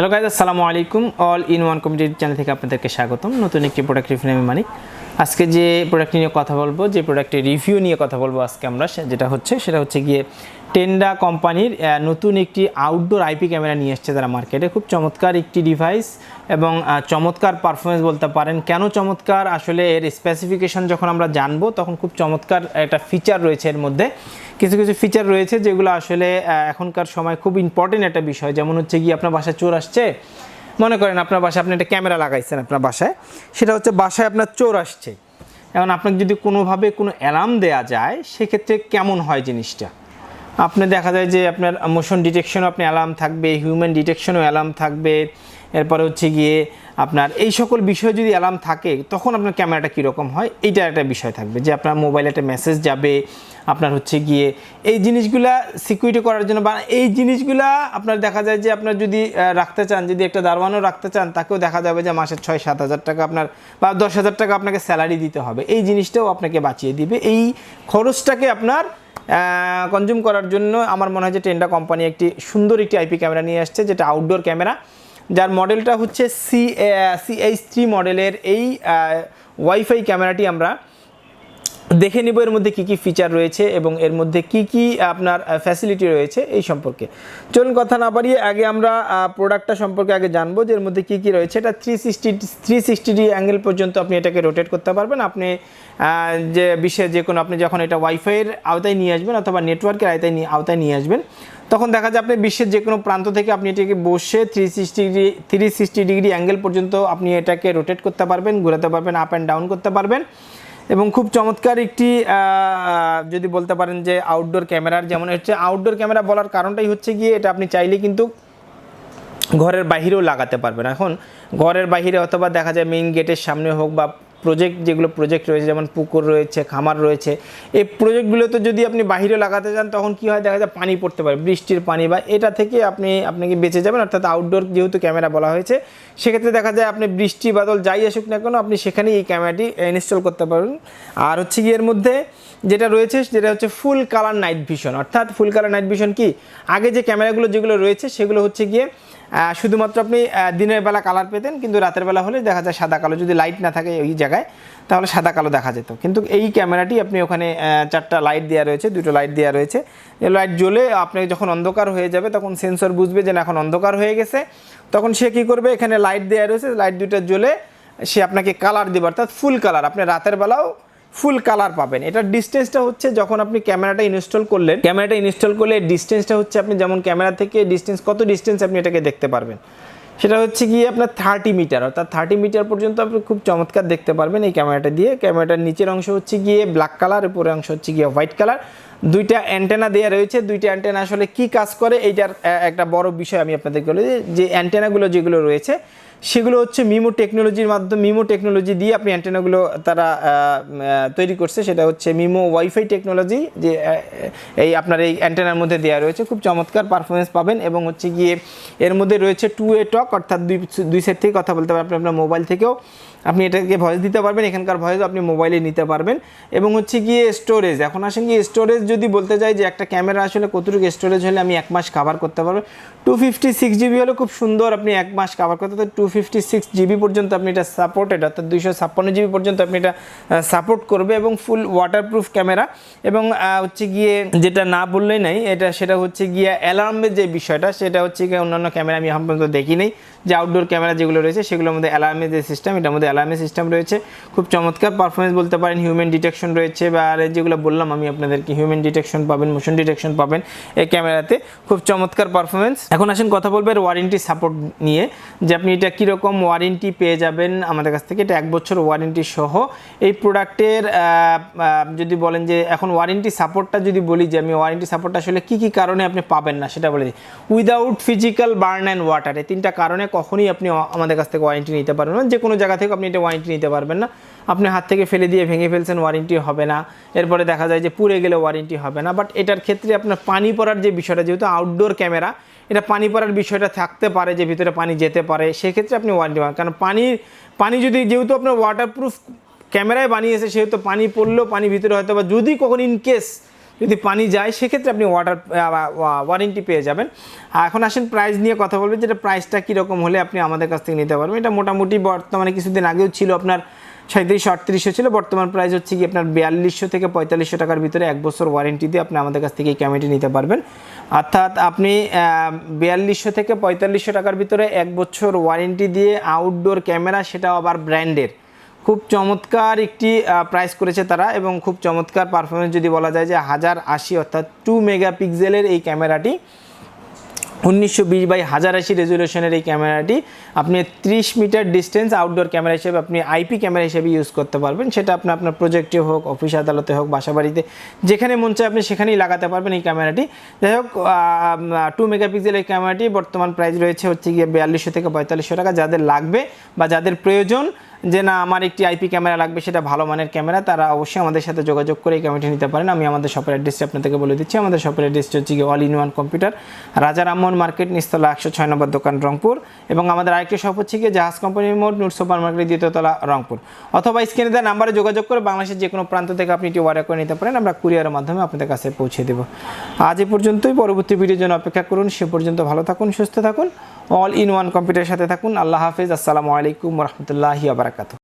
Hello guys আসসালামু আলাইকুম all in one কমিটির চ্যানেল থেকে আপনাদেরকে স্বাগতম। নতুন একটি প্রোডাক্ট রিভিউ আমি মানিক। আজকে যে প্রোডাক্ট নিয়ে কথা বলব, যে প্রোডাক্টের রিভিউ নিয়ে কথা বলব আজকে আমরা যেটা হচ্ছে, সেটা হচ্ছে গিয়ে টেন্ডা কোম্পানির নতুন একটি আউটডোর আইপি ক্যামেরা নিয়ে এসছে তারা মার্কেটে খুব চমৎকার একটি ডিভাইস এবং চমৎকার পারফরমেন্স বলতে পারেন। কেন চমৎকার? আসলে এর স্পেসিফিকেশন যখন আমরা জানব, তখন খুব চমৎকার একটা ফিচার রয়েছে এর মধ্যে। কিছু কিছু ফিচার রয়েছে যেগুলো আসলে এখনকার সময় খুব ইম্পর্টেন্ট একটা বিষয়। যেমন হচ্ছে গিয়ে আপনার বাসায় চোর আসছে মনে করেন আপনার বাসায় আপনি একটা ক্যামেরা লাগাইছেন আপনার বাসায়, সেটা হচ্ছে বাসায় আপনার চোর আসছে। এখন আপনাকে যদি কোনোভাবে কোনো অ্যালার্ম দেয়া যায়, সেক্ষেত্রে কেমন হয় জিনিসটা? আপনি দেখা যায় যে আপনার মোশন ডিটেকশনও আপনি অ্যালার্ম থাকবে হিউম্যান ডিটেকশনও অ্যালার্ম থাকবে, এরপরে হচ্ছে গিয়ে আপনার এই সকল বিষয় যদি অ্যালার্ম থাকে, তখন আপনার ক্যামেরাটা কীরকম হয়? এইটার একটা বিষয় থাকবে যে আপনার মোবাইলে একটা মেসেজ যাবে, আপনার হচ্ছে গিয়ে এই জিনিসগুলা সিকিউরিটি করার জন্য বা এই জিনিসগুলা আপনার দেখা যায় যে আপনার যদি রাখতে চান, যদি একটা দারোয়ানও রাখতে চান, তাকেও দেখা যাবে যে মাসের ছয় সাত হাজার টাকা আপনার বা দশ হাজার টাকা আপনাকে স্যালারি দিতে হবে। এই জিনিসটাও আপনাকে বাঁচিয়ে দিবে। এই খরচটাকে আপনার কনজিউম করার জন্য আমার মনে হয় যে টেন্ডা কোম্পানি একটি সুন্দর একটি আইপি ক্যামেরা নিয়ে আসছে, যেটা আউটডোর ক্যামেরা যার মডেলটা হচ্ছে সি সিএইচ থ্রি মডেলের এই ওয়াইফাই ক্যামেরাটি আমরা দেখে নিব এর মধ্যে কি কি ফিচার রয়েছে এবং এর মধ্যে কি কি আপনার ফ্যাসিলিটি রয়েছে এই সম্পর্কে। চলুন কথা না বাড়িয়ে আগে আমরা প্রোডাক্টটা সম্পর্কে আগে জানব যে এর মধ্যে কি কি রয়েছে। এটা three sixty three sixty D angle পর্যন্ত আপনি এটাকে রোটেট করতে পারবেন। আপনি যে বিশ্বের যে কোনো আপনি যখন এটা ওয়াইফাইয়ের আওতায় নিয়ে আসবেন অথবা নেটওয়ার্কের আওতায় নিয়ে আওতায় নিয়ে আসবেন, তখন দেখা যায় আপনি বিশ্বের যে কোনো প্রান্ত থেকে আপনি এটাকে বসে three sixty degree three sixty degree angle পর্যন্ত আপনি এটাকে রোটেট করতে পারবেন, ঘোরাতে পারবেন আপ অ্যান্ড ডাউন করতে পারবেন। এবং খুব চমৎকার একটি যদি বলতে পারেন যে আউটডোর ক্যামেরার যেমন হচ্ছে আউটডোর ক্যামেরা বলার কারণটাই হচ্ছে গিয়ে এটা আপনি চাইলে কিন্তু ঘরের বাহিরেও লাগাতে পারবেন। এখন ঘরের বাহিরে অথবা দেখা যায় মেইন গেটের সামনে হোক বা প্রজেক্ট যেগুলো প্রজেক্ট রয়েছে, যেমন পুকুর রয়েছে, খামার রয়েছে, এই প্রজেক্টগুলোতে যদি আপনি বাহিরে লাগাতে চান তখন কি হয়, দেখা যায় পানি পড়তে পারে, বৃষ্টির পানি বা এটা থেকে আপনি, আপনাকে বেঁচে যাবেন, অর্থাৎ আউটডোর যেহেতু ক্যামেরা বলা হয়েছে, সেক্ষেত্রে দেখা যায় আপনি বৃষ্টি বাদল যাই আসুক না কেন, আপনি সেখানেই এই ক্যামেরাটি ইনস্টল করতে পারবেন। আর হচ্ছে কি এর মধ্যে যেটা রয়েছে, যেটা হচ্ছে ফুল কালার নাইট ভিশন অর্থাৎ ফুল কালার নাইট ভিশন কি? আগে যে ক্যামেরাগুলো যেগুলো রয়েছে, সেগুলো হচ্ছে গিয়ে শুধুমাত্র আপনি দিনের বেলা কালার পেতেন, কিন্তু রাতের বেলা হলে দেখা যায় সাদা কালো, যদি লাইট না থাকে ওই জায়গায়, তাহলে সাদা কালো দেখা যেত। কিন্তু এই ক্যামেরাটি আপনি ওখানে চারটা লাইট দেওয়া রয়েছে, দুটো লাইট দেওয়া রয়েছে। লাইট জ্বলে আপনি যখন অন্ধকার হয়ে যাবে, তখন সেন্সর বুঝবে যে না, এখন অন্ধকার হয়ে গেছে। তখন সে কী করবে? এখানে লাইট দেওয়া রয়েছে লাইট দুটো জ্বলে সে আপনাকে কালার দেবে, অর্থাৎ ফুল কালার আপনি রাতের বেলাও ফুল কালার পাবেন। এটার ডিস্টেন্সটা হচ্ছে যখন আপনি ক্যামেরাটা ইনস্টল করলেন, ক্যামেরাটা ইনস্টল করলে ডিস্টেন্সটা হচ্ছে আপনি যেমন ক্যামেরা থেকে ডিস্টেন্স কত ডিস্টেন্স আপনি এটাকে দেখতে পারবেন। সেটা হচ্ছে গিয়ে আপনার থার্টি মিটার অর্থাৎ থার্টি মিটার পর্যন্ত আপনি খুব চমৎকার দেখতে পারবেন এই ক্যামেরাটা দিয়ে। ক্যামেরাটার নিচের অংশ হচ্ছে গিয়ে ব্ল্যাক কালার উপরের অংশ হচ্ছে গিয়ে হোয়াইট কালার দুইটা অ্যান্টেনা দেওয়া রয়েছে। দুইটা অ্যান্টেনা আসলে কি কাজ করে, এইটার একটা বড় বিষয় আমি আপনাদেরকে বলি যে- অ্যান্টেনাগুলো যেগুলো রয়েছে, সেগুলো হচ্ছে মিমো টেকনোলজির মাধ্যমে, মিমো টেকনোলজি দিয়ে আপনি অ্যান্টেনাগুলো তারা তৈরি করছে। সেটা হচ্ছে মিমো ওয়াইফাই টেকনোলজি যে এই আপনার এই অ্যান্টেনার মধ্যে দেওয়া রয়েছে। খুব চমৎকার পারফরমেন্স পাবেন এবং হচ্ছে গিয়ে এর মধ্যে রয়েছে টু এ টক অর্থাৎ দুই দুই সেট থেকে কথা বলতে পারবেন আপনি আপনার মোবাইল থেকেও আপনি এটাকে ভয়েস দিতে পারবেন, এখানকার ভয়েস আপনি মোবাইলে নিতে পারবেন। এবং হচ্ছে গিয়ে স্টোরেজ এখন আসেন গিয়ে স্টোরেজ যদি বলতে যাই যে একটা ক্যামেরা আসলে কতটুকু স্টোরেজ হলে আমি এক মাস কাভার করতে পারব? টু ফিফটি সিক্স জিবি হলে খুব সুন্দর আপনি এক মাস কাভার করতে তো টু ফিফটি সিক্স জিবি পর্যন্ত আপনি এটা সাপোর্টেড অর্থাৎ দুইশো ছাপ্পান্ন জিবি পর্যন্ত আপনি এটা সাপোর্ট করবে এবং ফুল ওয়াটারপ্রুফ ক্যামেরা এবং হচ্ছে গিয়ে যেটা না বললেই নাই, এটা সেটা হচ্ছে গিয়ে অ্যালার্মের যে বিষয়টা, সেটা হচ্ছে গিয়ে অন্যান্য ক্যামেরা আমি এখন পর্যন্ত দেখি নেই। যে আউটডোর ক্যামেরা যেগুলো রয়েছে, সেগুলোর মধ্যে অ্যালার্মের যে সিস্টেম এটার মধ্যে অ্যালার্মের সিস্টেম রয়েছে। খুব চমৎকার পারফরমেন্স বলতে পারেন হিউম্যান ডিটেকশন রয়েছে বা আর যেগুলো বললাম আমি আপনাদেরকে হিউম্যান ডিটেকশন পাবেন মোশন ডিটেকশন পাবেন এই ক্যামেরাতে। খুব চমৎকার পারফরমেন্স এখন আসেন কথা বলব এর ওয়ারেন্টি সাপোর্ট নিয়ে, যে আপনি এটা কীরকম ওয়ারেন্টি পেয়ে যাবেন আমাদের কাছ থেকে, এটা এক বছর ওয়ারেন্টি সহ। এই প্রোডাক্টের যদি বলেন যে এখন ওয়ারেন্টি সাপোর্টটা যদি বলি যে আমি ওয়ারেন্টি সাপোর্টটা আসলে কী কী কারণে আপনি পাবেন না, সেটা বলে দিই। Without physical burn and water এই তিনটা কারণে কখনই আপনি আমাদের কাছ থেকে ওয়ারেন্টি নিতে পারবেন না। যে কোনো জায়গা থেকে আপনি এটা ওয়ারেন্টি নিতে পারবেন না। আপনি হাত থেকে ফেলে দিয়ে ভেঙে ফেলছেন ওয়ারেন্টি হবে না। এরপরে দেখা যায় যে পুড়ে গেলে ওয়ারেন্টি হবে না। বাট এটার ক্ষেত্রে আপনার পানি পড়ার যে বিষয়টা, যেহেতু আউটডোর ক্যামেরা এটা পানি পড়ার বিষয়টা থাকতে পারে যে ভিতরে পানি যেতে পারে, সেক্ষেত্রে আপনি ওয়ারেন্টি পাবেন। কারণ পানি পানি যদি, যেহেতু আপনার ওয়াটারপ্রুফ ক্যামেরায় বানিয়েছে, সেহেতু পানি পড়লেও পানি ভিতরে হয়তো বা যদি কখন ইন কেস যদি পানি যায়, সেক্ষেত্রে আপনি ওয়াটার ওয়ারেন্টি পেয়ে যাবেন। এখন আসেন প্রাইস নিয়ে কথা বলবেন যেটা প্রাইসটা কীরকম হলে আপনি আমাদের কাছ থেকে নিতে পারবেন। এটা মোটামুটি বর্তমানে কিছুদিন আগেও ছিল আপনার সাঁত্রিশশো আটত্রিশশো ছিল, বর্তমান প্রাইস হচ্ছে কি আপনার বিয়াল্লিশশো থেকে পঁয়তাল্লিশশো টাকার ভিতরে এক বছর ওয়ারেন্টি দিয়ে আপনি আমাদের কাছ থেকে এই ক্যামেরাটি নিতে পারবেন। অর্থাৎ আপনি বিয়াল্লিশশো থেকে পঁয়তাল্লিশশো টাকার ভিতরে এক বছর ওয়ারেন্টি দিয়ে আউটডোর ক্যামেরা সেটাও আবার ব্র্যান্ডের খুব চমৎকার একটি প্রাইস করেছে তারা এবং খুব চমৎকার পারফরমেন্স যদি বলা যায় যে হাজার আশি অর্থাৎ টু মেগাপিক্সেলের এই ক্যামেরাটি উনিশশো বিশ বাই হাজার আশি রেজুলেশনের এই ক্যামেরাটি আপনি ত্রিশ মিটার ডিস্টেন্স আউটডোর ক্যামেরা হিসেবে আপনি আইপি ক্যামেরা হিসেবে ইউজ করতে পারবেন। সেটা আপনি আপনার প্রজেক্টে হোক অফিস আদালতে হোক বাসা বাড়িতে যেখানে মন চায় আপনি সেখানেই লাগাতে পারবেন এই ক্যামেরাটি যাই হোক টু মেগাপিক্সেল এই ক্যামেরাটি বর্তমান প্রাইস রয়েছে হচ্ছে গিয়ে বিয়াল্লিশশো থেকে পঁয়তাল্লিশশো টাকা। যাদের লাগবে বা যাদের প্রয়োজন যে না, আমার একটি আইপি ক্যামেরা লাগবে, সেটা ভালো মানের ক্যামেরা, তারা অবশ্যই আমাদের সাথে যোগাযোগ করে এই ক্যামেরাটি নিতে পারেন। আমি আমাদের শপের অ্যাড্রেসটি আপনাদেরকে বলে দিচ্ছি। আমাদের শপের অ্যাড্রেসটি হচ্ছে গিয়ে অল ইন ওয়ান কম্পিউটার রাজা রামমোহন মার্কেট নিস্তলা একশো ছয় নম্বর দোকান, রংপুর। এবং আমাদের আরেকটি শপ হচ্ছে গিয়ে জাহাজ কোম্পানির মোড় নুট সুপার মার্কেট দ্বিতীয়তলা রংপুর। অথবা স্ক্রিনে দেওয়া নাম্বারে যোগাযোগ করে বাংলাদেশের যে কোনো প্রান্ত থেকে আপনি এটি অর্ডার করে নিতে পারেন। আমরা কুরিয়ারের মাধ্যমে আপনাদের কাছে পৌঁছে দেবো। আজ এ পর্যন্তই। পরবর্তী ভিডিওর জন্য অপেক্ষা করুন। সে পর্যন্ত ভালো থাকুন, সুস্থ থাকুন। অল ইন ওয়ান কম্পিউটারের সাথে থাকুন। আল্লাহ হাফিজ। আসসালামু আলাইকুম রহমতুল্লাহি Rakato.